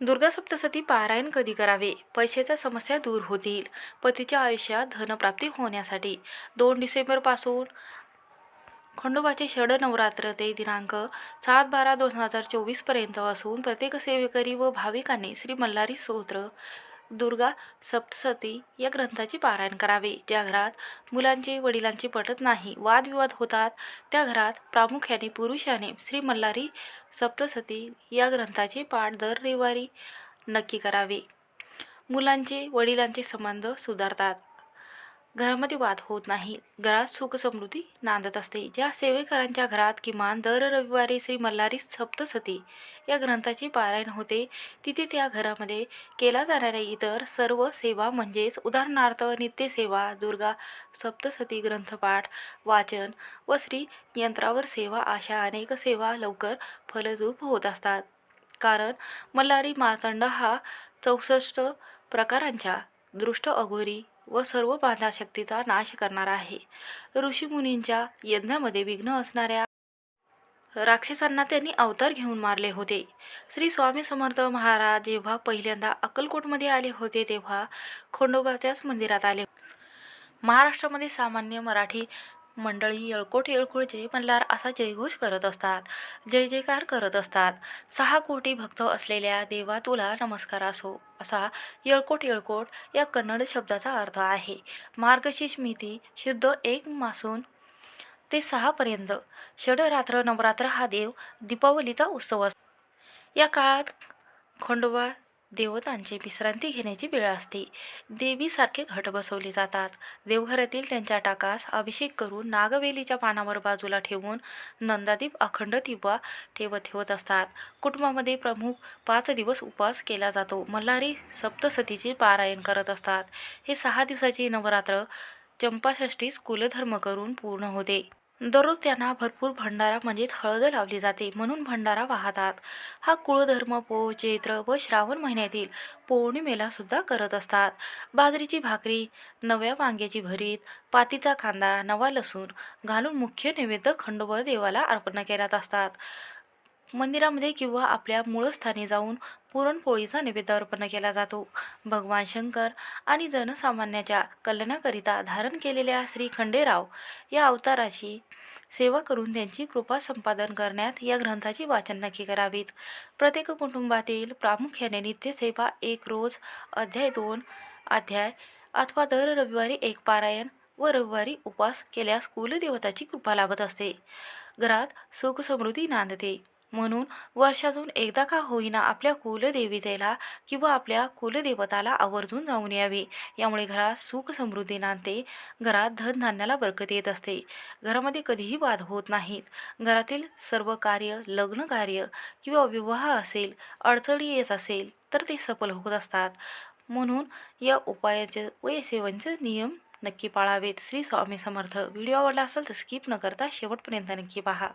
दुर्गा सप्तशती पारायण कधी करावे? पैशाच्या समस्या दूर होतील. पतीच्या आयुष्यात धनप्राप्ती होण्यासाठी दोन डिसेंबरपासून खंडोबाचे षड नवरात्र ते दिनांक सात बारा दोन हजार चोवीसपर्यंत असून प्रत्येक सेवेकरी व भाविकांनी श्री मल्हारी स्तोत्र दुर्गा सप्तसती या ग्रंथाचे पारायण करावे. ज्या घरात मुलांचे वडिलांचे पटत नाही वादविवाद होतात त्या घरात प्रामुख्याने पुरुषाने श्री मल्हारी सप्तसती या ग्रंथाचे पाठ दर रविवारी नक्की करावे. मुलांचे वडिलांचे संबंध सुधारतात. घरामध्ये वाद होत नाही. घरात सुख समृद्धी नांदत असते. ज्या सेवेकरांच्या घरात किमान दर रविवारी श्री मल्हारी सप्तसती या ग्रंथाचे पारायण होते तिथे त्या घरामध्ये केला जाणाऱ्या इतर सर्व सेवा म्हणजेच उदाहरणार्थ नित्यसेवा दुर्गा सप्तसती ग्रंथपाठ वाचन व श्री यंत्रावर सेवा अशा अनेक सेवा लवकर फलरूप होत असतात. कारण मल्हारी मार्तंड हा चौसष्ट प्रकारांच्या दृष्ट अघोरी व सर्व बाधाशक्तीचा नाश करणारा आहे. ऋषीमुनींच्या यज्ञामध्ये विघ्न असणाऱ्या राक्षसांना त्यांनी अवतार घेऊन मारले होते. श्री स्वामी समर्थ महाराज जेव्हा पहिल्यांदा अक्कलकोटमध्ये आले होते तेव्हा खंडोबाच्याच मंदिरात आले महाराष्ट्रामध्ये सामान्य मराठी मंडळी येळकोट येळकोट जय मल्हार असा जयघोष करत असतात. जय जयकार करत असतात. सहा कोटी भक्त असलेल्या देवा तुला नमस्कार असो असा येळकोट येळकोट या कन्नड शब्दाचा अर्थ आहे. मार्गशीर्ष मिती शुद्ध एक मासून ते सहापर्यंत षडरात्र नवरात्र हा देव दीपावलीचा उत्सव असतो या काळात खंडोबा देवतांची विश्रांती घेण्याची वेळ असते. देवीसारखे घट बसवले जातात. देवघरातील त्यांच्या टाकास अभिषेक करून नागवेलीच्या पानावर बाजूला ठेवून नंदादीप अखंड दिवा ठेवत ठेवत असतात. कुटुंबामध्ये प्रमुख पाच दिवस उपवास केला जातो. मल्हारी सप्तसतीचे पारायण करत असतात. हे सहा दिवसाचे नवरात्र चंपाषष्ठीस कुलधर्म करून पूर्ण होते. दररोज त्यांना भरपूर भंडारा म्हणजेच हळद लावली जाते. म्हणून भंडारा वाहतात. हा कुळधर्म पो चैत्र व श्रावण महिन्यातील पौर्णिमेला सुद्धा करत असतात. बाजरीची भाकरी नव्या वांग्याची भरीत पातीचा कांदा नवा लसूण घालून मुख्य नैवेद्य खंडोबा देवाला अर्पण केल्यात असतात. मंदिरामध्ये किंवा आपल्या मूळस्थानी जाऊन पुरणपोळीचा नैवेद्य अर्पण केला जातो. भगवान शंकर आणि जनसामान्याच्या कल्याणाकरिता धारण केलेल्या श्री खंडेराव या अवताराची सेवा करून त्यांची कृपा संपादन करण्यात या ग्रंथाची वाचन नक्की करावीत. प्रत्येक कुटुंबातील प्रामुख्याने नित्यसेवा एक रोज अध्याय दोन अध्याय अथवा दर रविवारी एक पारायण व रविवारी उपवास केल्यास कुलदेवताची कृपा लाभत असते. घरात सुख समृद्धी नांदते. म्हणून वर्षातून एकदा का होईना आपल्या कुलदेवतेला किंवा आपल्या कुलदेवताला आवर्जून जाऊन यावे. यामुळे घरात सुख समृद्धी नांदते. घरात धनधान्याला बरकत येत असते. घरामध्ये कधीही वाद होत नाहीत. घरातील सर्व कार्य लग्न कार्य किंवा विवाह असेल अडचणी येत असेल तर ते सफल होत असतात. म्हणून या उपायाचे व या सेवांचे नियम नक्की पाळावेत. श्री स्वामी समर्थ. व्हिडिओ आवडला असेल तर स्किप न करता शेवटपर्यंत नक्की पहा.